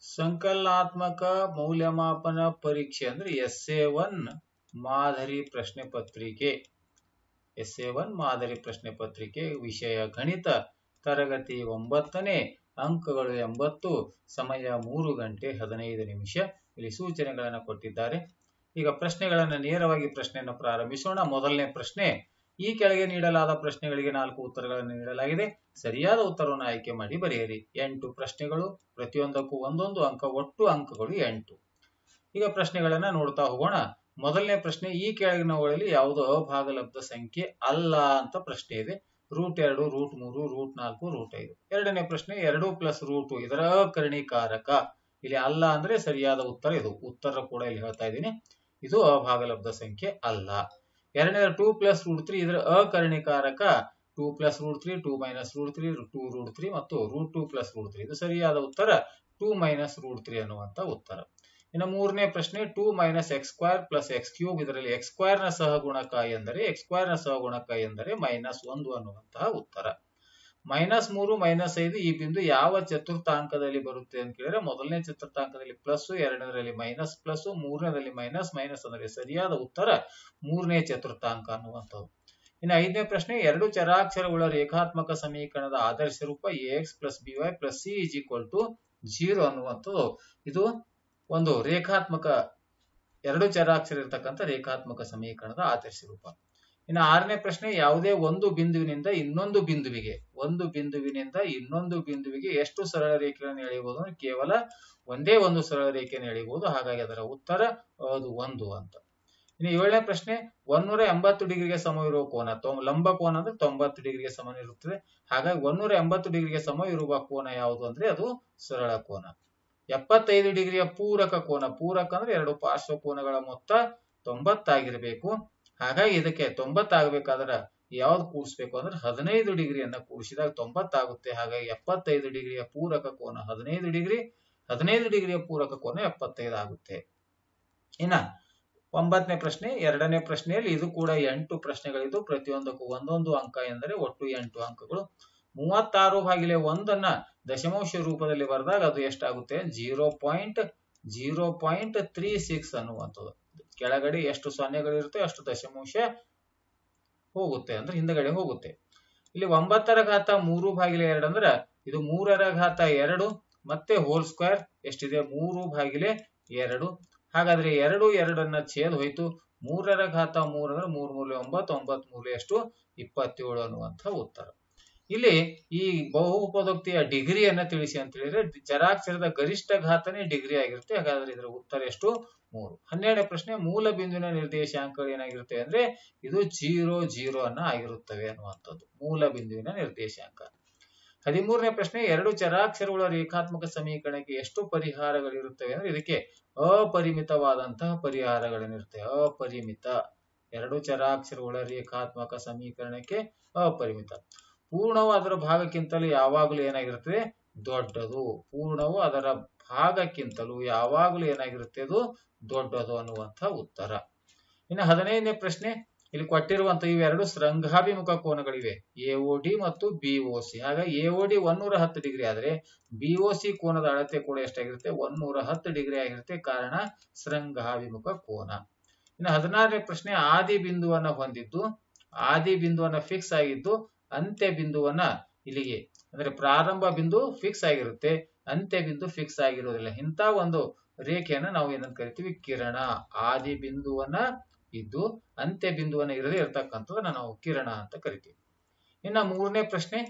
ಸಂಕಲನಾತ್ಮಕ ಮೌಲ್ಯಮಾಪನ ಪರೀಕ್ಷೆ ಅಂದ್ರೆ ಎಸ್ ಎ ಒನ್ ಮಾದರಿ ಪ್ರಶ್ನೆ ಪತ್ರಿಕೆ. ಎಸ್ ಎ ಒನ್ ಮಾದರಿ ಪ್ರಶ್ನೆ ಪತ್ರಿಕೆ, ವಿಷಯ ಗಣಿತ, ತರಗತಿ ಒಂಬತ್ತನೇ, ಅಂಕಗಳು ಎಂಬತ್ತು, ಸಮಯ ಮೂರು ಗಂಟೆ ಹದಿನೈದು ನಿಮಿಷ. ಇಲ್ಲಿ ಸೂಚನೆಗಳನ್ನು ಕೊಟ್ಟಿದ್ದಾರೆ. ಈಗ ಪ್ರಶ್ನೆಗಳನ್ನು ನೇರವಾಗಿ ಪ್ರಶ್ನೆಯನ್ನು ಪ್ರಾರಂಭಿಸೋಣ. ಮೊದಲನೇ ಪ್ರಶ್ನೆ ಈ ಕೆಳಗೆ ನೀಡಲಾದ ಪ್ರಶ್ನೆಗಳಿಗೆ ನಾಲ್ಕು ಉತ್ತರಗಳನ್ನು ನೀಡಲಾಗಿದೆ. ಸರಿಯಾದ ಉತ್ತರವನ್ನು ಆಯ್ಕೆ ಮಾಡಿ ಬರೆಯಿರಿ. ಎಂಟು ಪ್ರಶ್ನೆಗಳು, ಪ್ರತಿಯೊಂದಕ್ಕೂ ಒಂದೊಂದು ಅಂಕ, ಒಟ್ಟು ಅಂಕಗಳು ಎಂಟು. ಈಗ ಪ್ರಶ್ನೆಗಳನ್ನ ನೋಡ್ತಾ ಹೋಗೋಣ. ಮೊದಲನೇ ಪ್ರಶ್ನೆ, ಈ ಕೆಳಗಿನವುಗಳಲ್ಲಿ ಯಾವುದೋ ಅಭಾಗಲಬ್ಧ ಸಂಖ್ಯೆ ಅಲ್ಲ ಅಂತ ಪ್ರಶ್ನೆ ಇದೆ. ರೂಟ್ ಎರಡು, ರೂಟ್ ಮೂರು, ರೂಟ್ ನಾಲ್ಕು, ರೂಟ್ ಐದು. ಎರಡನೇ ಪ್ರಶ್ನೆ, ಎರಡು ಪ್ಲಸ್ ರೂಟ್ ಇದರ ಕರ್ಣಿಕಾರಕ. ಇಲ್ಲಿ ಅಲ್ಲ ಅಂದ್ರೆ ಸರಿಯಾದ ಉತ್ತರ ಇದು. ಉತ್ತರ ಕೂಡ ಇಲ್ಲಿ ಹೇಳ್ತಾ ಇದ್ದೀನಿ. ಇದು ಅಭಾಗಲಬ್ಧ ಸಂಖ್ಯೆ ಅಲ್ಲ. ಎರಡನೇ ಟೂ ಪ್ಲಸ್ ರೂಟ್ ತ್ರೀ ಇದರ ಅಕರ್ಣಿಕಾರಕ two plus root three two minus root three two root three ಮತ್ತು root two plus root three ಇದು ಸರಿಯಾದ ಉತ್ತರ. ಟೂ ಮೈನಸ್ ರೂಟ್ ತ್ರೀ ಅನ್ನುವಂತ ಉತ್ತರ. ಇನ್ನು ಮೂರನೇ ಪ್ರಶ್ನೆ two minus X square plus X cube ಇದರಲ್ಲಿ ಎಕ್ಸ್ನ ಸಹಗುಣಕ ಎಂದರೆ ಎಕ್ಸ್ನ ಸಹಗುಣಕ ಎಂದರೆ ಮೈನಸ್ ಒಂದು ಅನ್ನುವಂತಹ ಉತ್ತರ. ಮೈನಸ್ ಮೂರು, ಮೈನಸ್ ಐದು ಈ ಬಿಂದು ಯಾವ ಚತುರ್ಥಾಂಕದಲ್ಲಿ ಬರುತ್ತೆ ಅಂತ ಕೇಳಿದ್ರೆ ಮೊದಲನೇ ಚತುರ್ಥಾಂಕದಲ್ಲಿ ಪ್ಲಸ್ ಎರಡನೇದರಲ್ಲಿ ಮೈನಸ್ ಪ್ಲಸ್ ಮೂರನೇದಲ್ಲಿ ಮೈನಸ್ ಮೈನಸ್ ಅಂದ್ರೆ ಸರಿಯಾದ ಉತ್ತರ ಮೂರನೇ ಚತುರ್ಥಾಂಕ ಅನ್ನುವಂಥದ್ದು. ಇನ್ನು ಐದನೇ ಪ್ರಶ್ನೆ, ಎರಡು ಚರಾಕ್ಷರಗಳ ರೇಖಾತ್ಮಕ ಸಮೀಕರಣದ ಆದರ್ಶ ರೂಪ A X plus B Y plus C is equal to zero ಅನ್ನುವಂಥದ್ದು. ಇದು ಒಂದು ರೇಖಾತ್ಮಕ, ಎರಡು ಚರಾಕ್ಷರ ಇರತಕ್ಕಂಥ ರೇಖಾತ್ಮಕ ಸಮೀಕರಣದ ಆದರ್ಶ ರೂಪ. ಇನ್ನು ಆರನೇ ಪ್ರಶ್ನೆ, ಯಾವುದೇ ಒಂದು ಬಿಂದುವಿನಿಂದ ಇನ್ನೊಂದು ಬಿಂದುವಿಗೆ ಒಂದು ಬಿಂದುವಿನಿಂದ ಇನ್ನೊಂದು ಬಿಂದುವಿಗೆ ಎಷ್ಟು ಸರಳ ರೇಖೆಗಳನ್ನು ಎಳೆಯಬಹುದು ಅಂದ್ರೆ ಕೇವಲ ಒಂದೇ ಒಂದು ಸರಳ ರೇಖೆಯನ್ನು ಎಳೆಯಬಹುದು. ಹಾಗಾಗಿ ಅದರ ಉತ್ತರ ಅದು ಒಂದು ಅಂತ. ಇನ್ನು ಏಳನೇ ಪ್ರಶ್ನೆ, ಒಂದೂರ ಎಂಬತ್ತು ಡಿಗ್ರಿಗೆ ಸಮ ಇರುವ ಕೋನ ಲಂಬ ಕೋನ ಅಂದ್ರೆ ತೊಂಬತ್ತು ಡಿಗ್ರಿಗೆ ಸಮ ಇರುತ್ತದೆ. ಹಾಗಾಗಿ ಒಂದೂರ ಎಂಬತ್ತು ಡಿಗ್ರಿಗೆ ಸಮ ಇರುವ ಕೋನ ಯಾವುದು ಅಂದ್ರೆ ಅದು ಸರಳ ಕೋನ. ಎಪ್ಪತ್ತೈದು ಡಿಗ್ರಿಯ ಪೂರಕ ಕೋನ, ಪೂರಕ ಅಂದ್ರೆ ಎರಡು ಪಾರ್ಶ್ವ ಕೋನಗಳ ಮೊತ್ತ ತೊಂಬತ್ತಾಗಿರ್ಬೇಕು. ಹಾಗಾಗಿ ಇದಕ್ಕೆ ತೊಂಬತ್ತಾಗಬೇಕಾದ್ರೆ ಯಾವ್ದು ಕೂಡಿಸ್ಬೇಕು ಅಂದ್ರೆ ಹದಿನೈದು ಡಿಗ್ರಿಯನ್ನ ಕೂಡಿಸಿದಾಗ ತೊಂಬತ್ತಾಗುತ್ತೆ. ಹಾಗಾಗಿ ಎಪ್ಪತ್ತೈದು ಡಿಗ್ರಿಯ ಪೂರಕ ಕೋನ ಹದಿನೈದು ಡಿಗ್ರಿ, ಹದಿನೈದು ಡಿಗ್ರಿಯ ಪೂರಕ ಕೋನ ಎಪ್ಪತ್ತೈದು ಆಗುತ್ತೆ. ಇನ್ನ ಒಂಬತ್ತನೇ ಪ್ರಶ್ನೆ, ಎರಡನೇ ಪ್ರಶ್ನೆಯಲ್ಲಿ ಇದು ಕೂಡ ಎಂಟು ಪ್ರಶ್ನೆಗಳಿದ್ದು, ಪ್ರತಿಯೊಂದಕ್ಕೂ ಒಂದೊಂದು ಅಂಕ ಎಂದರೆ ಒಟ್ಟು ಎಂಟು ಅಂಕಗಳು. ಮೂವತ್ತಾರು ಭಾಗಿಲೆ ಒಂದನ್ನ ದಶಮಾಂಶ ರೂಪದಲ್ಲಿ ಬರೆದಾಗ ಅದು ಎಷ್ಟಾಗುತ್ತೆ? Zero point zero point three six ಅನ್ನುವಂಥದ್ದು. ಕೆಳಗಡೆ ಎಷ್ಟು ಸೊನ್ನೆಗಳಿರುತ್ತೆ ಅಷ್ಟು ದಶಮಾಂಶ ಹೋಗುತ್ತೆ ಅಂದ್ರೆ ಹಿಂದಗಡೆ ಹೋಗುತ್ತೆ. ಇಲ್ಲಿ ಒಂಬತ್ತರ ಘಾತ ಮೂರು ಭಾಗಿಲೆ ಎರಡು ಅಂದ್ರೆ ಇದು ಮೂರರ ಘಾತ ಎರಡು ಮತ್ತೆ ಹೋಲ್ ಸ್ಕ್ವೇರ್ ಎಷ್ಟಿದೆ? ಮೂರು ಭಾಗಿಲೆ ಎರಡು. ಹಾಗಾದ್ರೆ ಎರಡು ಎರಡನ್ನ ಛೇದ್ ಹೋಯ್ತು. ಮೂರರ ಘಾತ ಮೂರು ಅಂದ್ರೆ ಮೂರ್ ಮೂಲೆ ಒಂಬತ್ತು ಒಂಬತ್ತು ಮೂಲೆ ಎಷ್ಟು? ಇಪ್ಪತ್ತೇಳು ಅನ್ನುವಂಥ ಉತ್ತರ. ಇಲ್ಲಿ ಈ ಬಹುಪದೋಕ್ತಿಯ ಡಿಗ್ರಿಯನ್ನ ತಿಳಿಸಿ ಅಂತ ಹೇಳಿದ್ರೆ ಚರಾಕ್ಷರದ ಗರಿಷ್ಠ ಘಾತನೇ ಡಿಗ್ರಿ ಆಗಿರುತ್ತೆ. ಹಾಗಾದ್ರೆ ಇದರ ಉತ್ತರ ಎಷ್ಟು? ಮೂರು. ಹನ್ನೆರಡನೇ ಪ್ರಶ್ನೆ, ಮೂಲ ಬಿಂದುವಿನ ನಿರ್ದೇಶಾಂಕಗಳು ಏನಾಗಿರುತ್ತೆ ಅಂದ್ರೆ, ಇದು ಜೀರೋ ಜೀರೋ ಅನ್ನ ಆಗಿರುತ್ತವೆ ಅನ್ನುವಂಥದ್ದು. ಮೂಲ ಬಿಂದುವಿನ ನಿರ್ದೇಶಾಂಕ. ಹದಿಮೂರನೇ ಪ್ರಶ್ನೆ, ಎರಡು ಚರಾಕ್ಷರಗಳ ರೇಖಾತ್ಮಕ ಸಮೀಕರಣಕ್ಕೆ ಎಷ್ಟು ಪರಿಹಾರಗಳಿರುತ್ತವೆ ಅಂದ್ರೆ, ಇದಕ್ಕೆ ಅಪರಿಮಿತವಾದಂತಹ ಪರಿಹಾರಗಳೇನಿರುತ್ತೆ? ಅಪರಿಮಿತ. ಎರಡು ಚರಾಕ್ಷರಗಳ ರೇಖಾತ್ಮಕ ಸಮೀಕರಣಕ್ಕೆ ಅಪರಿಮಿತ. ಪೂರ್ಣವು ಅದರ ಭಾಗಕ್ಕಿಂತಲೂ ಯಾವಾಗಲೂ ಏನಾಗಿರುತ್ತದೆ? ದೊಡ್ಡದು. ಪೂರ್ಣವು ಅದರ ಭಾಗಕ್ಕಿಂತಲೂ ಯಾವಾಗಲೂ ಏನಾಗಿರುತ್ತೆ? ಅದು ದೊಡ್ಡದು ಅನ್ನುವಂಥ ಉತ್ತರ. ಇನ್ನು ಹದಿನೈದನೇ ಪ್ರಶ್ನೆ. ಇಲ್ಲಿ ಕೊಟ್ಟಿರುವಂತ ಇವೆರಡು ಶೃಂಗಾಭಿಮುಖ ಕೋನಗಳಿವೆ. ಎಒಡಿ ಮತ್ತು ಬಿಒಸಿ ಹಾಗಾಗಿ ಎಒಡಿ ಒನ್ನೂರ ಹತ್ತು ಡಿಗ್ರಿ ಆದ್ರೆ ಬಿಒಸಿ ಕೋನದ ಅಳತೆ ಕೂಡ ಎಷ್ಟಾಗಿರುತ್ತೆ? ಒನ್ನೂರ ಹತ್ತು ಡಿಗ್ರಿ ಆಗಿರುತ್ತೆ. ಕಾರಣ ಶೃಂಗಾಭಿಮುಖ ಕೋನ. ಇನ್ನು ಹದಿನಾರನೇ ಪ್ರಶ್ನೆ. ಆದಿ ಬಿಂದುವನ್ನ ಹೊಂದಿದ್ದು ಆದಿ ಬಿಂದುವನ್ನ ಫಿಕ್ಸ್ ಆಗಿದ್ದು ಅಂತ್ಯ ಬಿಂದುವನ್ನ ಇಲ್ಲಿಗೆ, ಅಂದ್ರೆ ಪ್ರಾರಂಭ ಬಿಂದು ಫಿಕ್ಸ್ ಆಗಿರುತ್ತೆ ಅಂತ್ಯ ಬಿಂದು ಫಿಕ್ಸ್ ಆಗಿರೋದಿಲ್ಲ. ಇಂಥ ಒಂದು ರೇಖೆಯನ್ನ ನಾವು ಏನಂತ ಕರಿತೀವಿ? ಕಿರಣ. ಆದಿ ಬಿಂದುವನ್ನ ಇದ್ದು ಅಂತ್ಯ ಬಿಂದುವನ್ನ ಇರದೇ ಇರತಕ್ಕಂಥದ್ದನ್ನ ನಾವು ಕಿರಣ ಅಂತ ಕರಿತೀವಿ. ಇನ್ನ ಮೂರನೇ ಪ್ರಶ್ನೆ,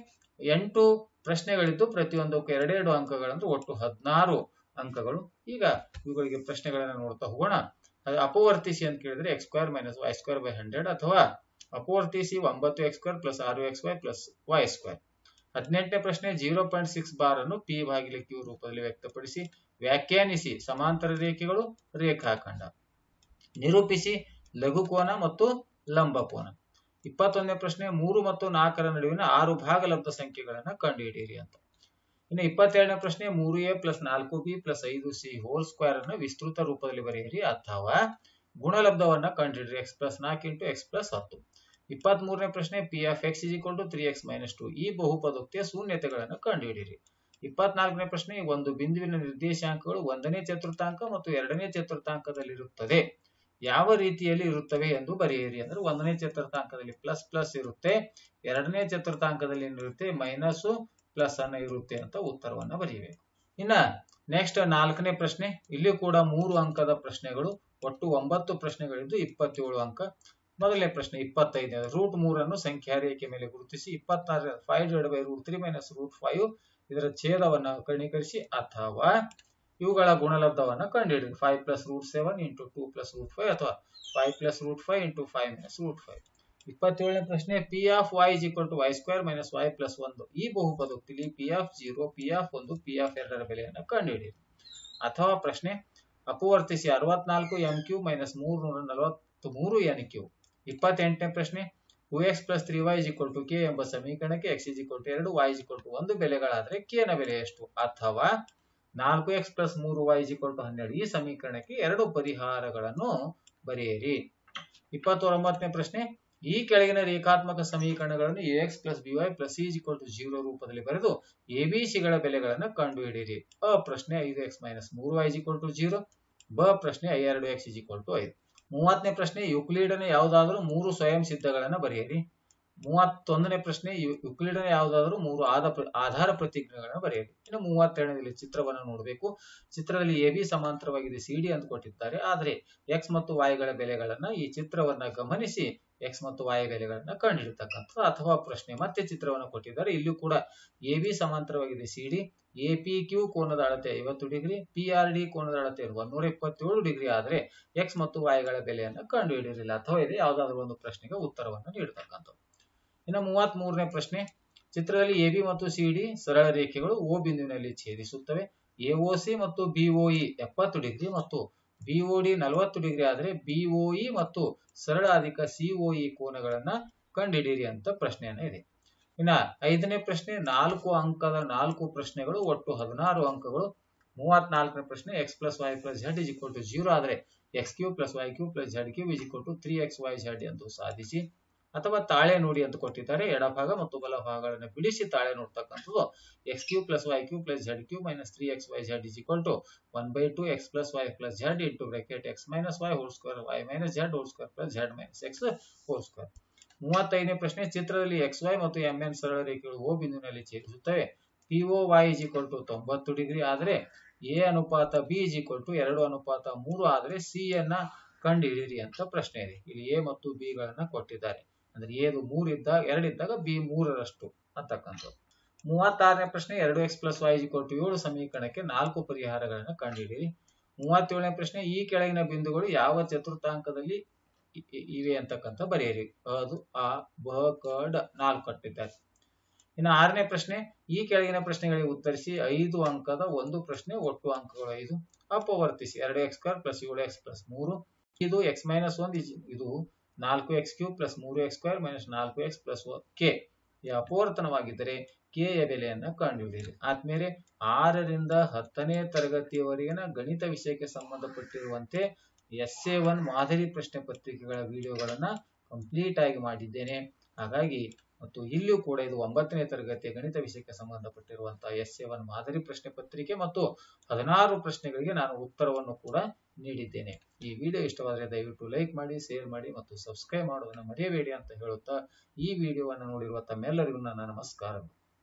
ಎಂಟು ಪ್ರಶ್ನೆಗಳಿದ್ದು ಪ್ರತಿಯೊಂದಕ್ಕೂ ಎರಡೆರಡು ಅಂಕಗಳಂದ್ರೆ ಒಟ್ಟು ಹದಿನಾರು ಅಂಕಗಳು. ಈಗ ಇವುಗಳಿಗೆ ಪ್ರಶ್ನೆಗಳನ್ನ ನೋಡ್ತಾ ಹೋಗೋಣ. ಅಪವರ್ತಿಸಿ ಅಂತ ಕೇಳಿದ್ರೆ X square minus Y square by hundred ಅಥವಾ ಅಪವರ್ತಿಸಿ ಒಂಬತ್ತು ಎಕ್ಸ್ ಸ್ಕ್ವೇರ್ ಪ್ಲಸ್ ಆರು X Y plus Y square. ಹದಿನೆಂಟನೇ ಪ್ರಶ್ನೆ ಜೀರೋ ಪಾಯಿಂಟ್ ಸಿಕ್ಸ್ ಬಾರ್ ಅನ್ನು ಪಿ ಭಾಗಿಲೆ ಕ್ಯೂ ರೂಪದಲ್ಲಿ ವ್ಯಕ್ತಪಡಿಸಿ, ವ್ಯಾಖ್ಯಾನಿಸಿ ಸಮಾಂತರ ರೇಖೆಗಳು ರೇಖಾಖಂಡ. ನಿರೂಪಿಸಿ ಲಘುಕೋನ ಮತ್ತು ಲಂಬಕೋನ ಇಪ್ಪತ್ತೊಂದನೇ ಪ್ರಶ್ನೆ ಮೂರು ಮತ್ತು ನಾಲ್ಕರ ನಡುವಿನ ಆರು ಭಾಗಲಬ್ಧ ಸಂಖ್ಯೆಗಳನ್ನು ಕಂಡುಹಿಡಿಯಿರಿ ಅಂತ. ಇನ್ನು ಇಪ್ಪತ್ತೆರಡನೇ ಪ್ರಶ್ನೆ ಮೂರು ಎ ಪ್ಲಸ್ ನಾಲ್ಕು ಬಿ ಪ್ಲಸ್ ಐದು ಸಿ ಹೋಲ್ ಸ್ಕ್ವೇರ್ ಅನ್ನು ವಿಸ್ತೃತ ರೂಪದಲ್ಲಿ ಬರೆಯಿರಿ ಅಥವಾ ಗುಣಲಬ್ಧವನ್ನ ಕಂಡುಹಿಡಿಯಿರಿ. ಎಕ್ಸ್ ಪ್ಲಸ್ ನಾಲ್ಕು ಇಂಟು ಎಕ್ಸ್ ಪ್ಲಸ್ ಹತ್ತು. ಇಪ್ಪತ್ತ್ ಮೂರನೇ ಪ್ರಶ್ನೆ P of X is equal to three X minus two ಈ ಬಹುಪದೋಕ್ತಿಯ ಶೂನ್ಯತೆಗಳನ್ನು ಕಂಡುಹಿಡಿಯಿರಿ. ಇಪ್ಪತ್ನಾಲ್ಕನೇ ಪ್ರಶ್ನೆ, ಒಂದು ಬಿಂದುವಿನ ನಿರ್ದೇಶಾಂಕಗಳು ಒಂದನೇ ಚತುರ್ಥಾಂಕ ಮತ್ತು ಎರಡನೇ ಚತುರ್ಥಾಂಕದಲ್ಲಿರುತ್ತದೆ. ಯಾವ ರೀತಿಯಲ್ಲಿ ಇರುತ್ತವೆ ಎಂದು ಬರೆಯಿರಿ ಅಂದ್ರೆ ಒಂದನೇ ಚತುರ್ಥಾಂಕದಲ್ಲಿ ಪ್ಲಸ್ ಪ್ಲಸ್ ಇರುತ್ತೆ, ಎರಡನೇ ಚತುರ್ಥಾಂಕದಲ್ಲಿ ಏನಿರುತ್ತೆ ಮೈನಸ್ ಪ್ಲಸ್ ಅನ್ನ ಇರುತ್ತೆ ಅಂತ ಉತ್ತರವನ್ನು ಬರೆಯಬೇಕು ಇನ್ನ ನೆಕ್ಸ್ಟ್ ನಾಲ್ಕನೇ ಪ್ರಶ್ನೆ ಇಲ್ಲಿ ಕೂಡ ಮೂರು ಅಂಕದ ಪ್ರಶ್ನೆಗಳು, ಒಟ್ಟು ಒಂಬತ್ತು ಪ್ರಶ್ನೆಗಳಿದ್ದು ಇಪ್ಪತ್ತೇಳು ಅಂಕ. ಮೊದಲನೇ ಪ್ರಶ್ನೆ ಇಪ್ಪತ್ತೈದನೇ. ರೂಟ್ ಮೂರನ್ನು ಸಂಖ್ಯಾ ರೇಖೆ ಮೇಲೆ ಗುರುತಿಸಿ ಇಪ್ಪತ್ತಾರು five divide by root three minus root five ಇದರ ಛೇದವನ್ನು ಕರ್ಣೀಕರಿಸಿ ಅಥವಾ ಇವುಗಳ ಗುಣಲಬ್ಧವನ್ನ ಕಂಡುಹಿಡಿರಿ five plus root seven into two plus root five ಅಥವಾ five plus root five into five minus root five ಇಪ್ಪತ್ತೇಳನೇ ಪ್ರಶ್ನೆ P of Y is equal to Y square minus Y plus ಒಂದು. ಈ ಬಹುಪದೋಕ್ತಿಲಿ P of zero P of ಒಂದು P of ಎರಡರ ಬೆಲೆಯನ್ನು ಕಂಡುಹಿಡಿಯಿರಿ. ಅಥವಾ ಪ್ರಶ್ನೆ, ಅಪವರ್ತಿಸಿ ಅರವತ್ನಾಲ್ಕು ಎಂ ಕ್ಯೂ ಮೈನಸ್ ಮೂರು ನೂರ ನಲವತ್ತು ಮೂರು ಎನ್ ಕ್ಯೂ ಇಪ್ಪತ್ತೆಂಟನೇ ಪ್ರಶ್ನೆ two X plus three Y equal to K ಎಂಬ ಸಮೀಕರಣಕ್ಕೆ ಎಕ್ಸ್ ಇಸ್ ಇಕ್ವಲ್ ಟು ಎರಡು ವೈ ಇಸ್ ಇಕ್ವಲ್ ಟು ಒಂದು ಬೆಲೆಗಳಾದ್ರೆ ಕೆ ನ ಬೆಲೆ ಎಷ್ಟು? ಅಥವಾ ನಾಲ್ಕು ಎಕ್ಸ್ ಪ್ಲಸ್ ಮೂರು ವೈ ಇಸ್ ಇಕ್ವಲ್ ಟು ಹನ್ನೆರಡು ಈ ಸಮೀಕರಣಕ್ಕೆ ಎರಡು ಪರಿಹಾರಗಳನ್ನು ಬರೆಯಿರಿ. ಇಪ್ಪತ್ತೊಂಬತ್ತನೇ ಪ್ರಶ್ನೆ, ಈ ಕೆಳಗಿನ ರೇಖಾತ್ಮಕ ಸಮೀಕರಣಗಳನ್ನು A X plus B Y plus is equal to zero ರೂಪದಲ್ಲಿ ಬರೆದು ಎ ಬಿ ಸಿಗಳ ಬೆಲೆಗಳನ್ನು ಕಂಡುಹಿಡಿಯಿರಿ. ಅ ಪ್ರಶ್ನೆ ಐದು ಎಕ್ಸ್ ಮೈನಸ್ ಮೂರು Y is equal to zero ಬ ಪ್ರಶ್ನೆ ಎರಡು ಎಕ್ಸ್ ಇಸ್ ಇಕ್ವಲ್ ಟು ಐದು. ಮೂವತ್ತನೇ ಪ್ರಶ್ನೆ ಯುಕ್ಲಿಡನ ಯಾವುದಾದರೂ ಮೂರು ಸ್ವಯಂ ಸಿದ್ಧಗಳನ್ನು ಬರೆಯಿರಿ. ಮೂವತ್ತೊಂದನೇ ಪ್ರಶ್ನೆ ಯುಕ್ಲಿಡನ ಯಾವುದಾದರೂ ಮೂರು ಆದ ಆಧಾರ ಪ್ರತಿಜ್ಞೆಗಳನ್ನು ಬರೆಯಿರಿ ಇನ್ನು ಮೂವತ್ತೆರಡರಲ್ಲಿ ಚಿತ್ರವನ್ನು ನೋಡಬೇಕು. ಚಿತ್ರದಲ್ಲಿ ಎ, ಬಿ ಸಮಾಂತರವಾಗಿದೆ, ಸಿ, ಡಿ ಅಂತ ಕೊಟ್ಟಿದ್ದಾರೆ. ಆದರೆ ಎಕ್ಸ್ ಮತ್ತು ವಾಯ್ಗಳ ಬೆಲೆಗಳನ್ನ ಈ ಚಿತ್ರವನ್ನ ಗಮನಿಸಿ ಎಕ್ಸ್ ಮತ್ತು ವಾಯು ಬೆಲೆಗಳನ್ನ ಕಂಡುಹಿಡಿತಕ್ಕಂಥದ್ದು ಅಥವಾ ಪ್ರಶ್ನೆ ಮತ್ತೆ ಚಿತ್ರವನ್ನು ಕೊಟ್ಟಿದ್ದಾರೆ. ಇಲ್ಲೂ ಕೂಡ A, B ಸಮಾಂತರವಾಗಿದೆ, C, D. A, P, Q ಕೋನದ ಅಳತೆ ಐವತ್ತು ಡಿಗ್ರಿ, ಪಿ, ಆರ್, ಡಿ ಕೋನದ ಅಳತೆ ಒಂದೂರ ಇಪ್ಪತ್ತೇಳು ಡಿಗ್ರಿ ಆದರೆ ಎಕ್ಸ್ ಮತ್ತು ವಾಯುಗಳ ಬೆಲೆಯನ್ನು ಕಂಡುಹಿಡಿಯಲಿಲ್ಲ. ಅಥವಾ ಇದೆ ಯಾವುದಾದ್ರೂ ಒಂದು ಪ್ರಶ್ನೆಗೆ ಉತ್ತರವನ್ನು ನೀಡತಕ್ಕಂಥದ್ದು. ಇನ್ನು ಮೂವತ್ತ್ ಮೂರನೇ ಪ್ರಶ್ನೆ. ಚಿತ್ರದಲ್ಲಿ ಎ, ಬಿ ಮತ್ತು ಸಿ, ಡಿ ಸರಳ ರೇಖೆಗಳು ಓ ಬಿಂದುವಿನಲ್ಲಿ ಛೇದಿಸುತ್ತವೆ. ಎಒಸಿ ಮತ್ತು ಬಿಒಇ ಎಪ್ಪತ್ತು ಡಿಗ್ರಿ ಮತ್ತು ಬಿಒಡಿ ನಲವತ್ತು ಡಿಗ್ರಿ ಆದರೆ ಬಿಒಇ ಮತ್ತು ಸರಳ ಅಧಿಕ ಸಿಒಇ ಕೋನಗಳನ್ನ ಕಂಡುಹಿಡಿಯಿರಿ ಅಂತ ಪ್ರಶ್ನೆಯನ್ನ ಇದೆ. ಇನ್ನ ಐದನೇ ಪ್ರಶ್ನೆ, ನಾಲ್ಕು ಅಂಕದ ನಾಲ್ಕು ಪ್ರಶ್ನೆಗಳು, ಒಟ್ಟು ಹದಿನಾರು ಅಂಕಗಳು. ಮೂವತ್ನಾಲ್ಕನೇ ಪ್ರಶ್ನೆ, X plus Y plus Z is equal zero ಆದರೆ X cube plus Y cube plus Z cube is equal to three X Y Z ಎಂದು ಸಾಧಿಸಿ. ಅಥವಾ ತಾಳೆ ನೋಡಿ ಅಂತ ಕೊಟ್ಟಿದ್ದಾರೆ. ಎಡಭಾಗ ಮತ್ತು ಬಲಭಾಗಗಳನ್ನು ಬಿಡಿಸಿ ತಾಳೆ ನೋಡ್ತಕ್ಕಂಥದ್ದು. X cube plus Y cube plus Z cube minus three X Y Z is equal to one by two X plus Y plus Z into bracket X minus Y whole square Y minus Z whole square plus Z minus X whole square ಮೂವತ್ತೈದನೇ ಪ್ರಶ್ನೆ, ಚಿತ್ರದಲ್ಲಿ X Y ಮತ್ತು M N ಸರಳ ರೇಖೆಗಳು O ಬಿಂದುವಿನಲ್ಲಿ ಛೇದಿಸುತ್ತವೆ. P O Y is equal to ತೊಂಬತ್ತು degree ಆದರೆ A ಅನುಪಾತ ಬಿ ಇಸ್ ಈಕ್ವಲ್ ಟು ಎರಡು ಅನುಪಾತ, ಮೂರು ಆದರೆ ಸಿ ಯನ್ನ ಕಂಡುಹಿಡಿಯಿರಿ ಅಂತ ಪ್ರಶ್ನೆ ಇದೆ. ಇಲ್ಲಿ ಎ ಮತ್ತು ಬಿ ಗಳನ್ನ ಕೊಟ್ಟಿದ್ದಾರೆ. ಅಂದ್ರೆ ಎದು ಮೂರು ಇದ್ದಾಗ ಎರಡು ಇದ್ದಾಗ ಬಿ ಮೂರರಷ್ಟು ಅಂತಕ್ಕಂಥದ್ದು. ಮೂವತ್ತಾರನೇ ಪ್ರಶ್ನೆ, ಎರಡು ಎಕ್ಸ್ ಪ್ಲಸ್ ವೈ ಕೊಟ್ಟು ಏಳು ಸಮೀಕರಣಕ್ಕೆ ನಾಲ್ಕು ಪರಿಹಾರಗಳನ್ನು ಕಂಡುಹಿಡಿಯಿರಿ ಮೂವತ್ತೇಳನೇ ಪ್ರಶ್ನೆ, ಈ ಕೆಳಗಿನ ಬಿಂದುಗಳು ಯಾವ ಚತುರ್ಥಾಂಕದಲ್ಲಿ ಇವೆ ಅಂತಕ್ಕಂಥ ಬರೆಯಿರಿ. ಅದು ಆ, ಬ, ಕ, ಡ ನಾಲ್ಕು ಕಟ್ಟಿದ್ದಾರೆ. ಇನ್ನು ಆರನೇ ಪ್ರಶ್ನೆ, ಈ ಕೆಳಗಿನ ಪ್ರಶ್ನೆಗಳಿಗೆ ಉತ್ತರಿಸಿ ಐದು ಅಂಕದ ಒಂದು ಪ್ರಶ್ನೆ, ಒಟ್ಟು ಅಂಕಗಳು ಐದು. ಅಪವರ್ತಿಸಿ. ಎರಡು ಎಕ್ಸ್ ಸ್ಕ್ವೇರ್ ಪ್ಲಸ್ ಏಳು ಎಕ್ಸ್ ಪ್ಲಸ್ ಮೂರು. ಇದು ಎಕ್ಸ್ ಮೈನಸ್ ಒಂದು, ಇದು ನಾಲ್ಕು ಎಕ್ಸ್ ಕ್ಯೂಬ್ ಪ್ಲಸ್ ಮೂರು ಎಕ್ಸ್ ಸ್ಕ್ವೇರ್ ಮೈನಸ್ ನಾಲ್ಕು ಎಕ್ಸ್ ಪ್ಲಸ್ ಕೆ. ಈ ಕೆ ಯ ಬೆಲೆಯನ್ನು ಕಂಡುಹಿಡಿಯಿರಿ. ಆದ್ಮೇಲೆ ಆರರಿಂದ ಹತ್ತನೇ ತರಗತಿಯವರೆಗಿನ ಗಣಿತ ವಿಷಯಕ್ಕೆ ಸಂಬಂಧಪಟ್ಟಿರುವಂತೆ ಎಸ್ ಎ ಒನ್ ಮಾದರಿ ಪ್ರಶ್ನೆ ಪತ್ರಿಕೆಗಳ ವಿಡಿಯೋಗಳನ್ನ ಕಂಪ್ಲೀಟ್ ಆಗಿ ಮಾಡಿದ್ದೇನೆ. ಹಾಗಾಗಿ ಮತ್ತು ಇಲ್ಲಿಯೂ ಕೂಡ ಇದು ಒಂಬತ್ತನೇ ತರಗತಿಯ ಗಣಿತ ವಿಷಯಕ್ಕೆ ಸಂಬಂಧಪಟ್ಟಿರುವಂತಹ ಎಸ್ ಎ ಒನ್ ಮಾದರಿ ಪ್ರಶ್ನೆ ಪತ್ರಿಕೆ ಮತ್ತು ಹದಿನಾರು ಪ್ರಶ್ನೆಗಳಿಗೆ ನಾನು ಉತ್ತರವನ್ನು ಕೂಡ ನೀಡಿದ್ದೇನೆ. ಈ ವಿಡಿಯೋ ಇಷ್ಟವಾದರೆ ದಯವಿಟ್ಟು ಲೈಕ್ ಮಾಡಿ, ಶೇರ್ ಮಾಡಿ ಮತ್ತು ಸಬ್ಸ್ಕ್ರೈಬ್ ಮಾಡುವುದನ್ನು ಮರೆಯಬೇಡಿ ಅಂತ ಹೇಳುತ್ತಾ ಈ ವಿಡಿಯೋವನ್ನು ನೋಡಿರುವ ತಮ್ಮೆಲ್ಲರಿಗೂ ನನ್ನ ನಮಸ್ಕಾರಗಳು